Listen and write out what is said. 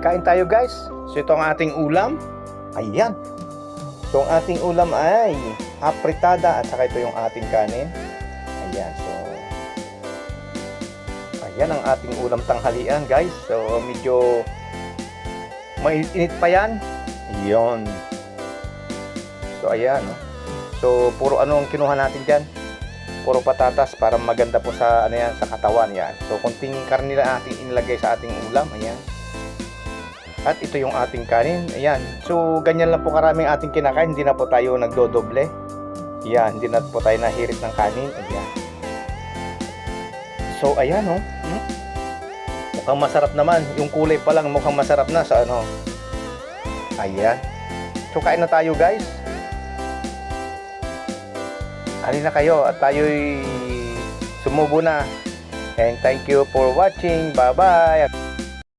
Kain tayo guys. So ito ang ating ulam. Ayan. So ang ating ulam ay apritada at saka ito yung ating kanin. Ayan. So Ayan ang ating ulam tanghalian guys. So medyo mainit pa yan. Ayun. So ayan. No? So puro ano ang kinuha natin dyan? Puro patatas para maganda po sa ano yan, sa katawan yan. So kunting karne lang ating inilagay sa ating ulam. Ayan. At ito yung ating kanin. Ayan. So, ganyan lang po karaming ating kinakain. Hindi na po tayo nagdodoble. Ayan. Hindi na po tayo nahirit ng kanin. Ayan. So, ayan oh. Hmm? Mukhang masarap naman. Yung kulay pa lang mukhang masarap na sa ano. Ayan. So, kain na tayo guys. Halina kayo at tayo'y sumubo na. And thank you for watching. Bye-bye.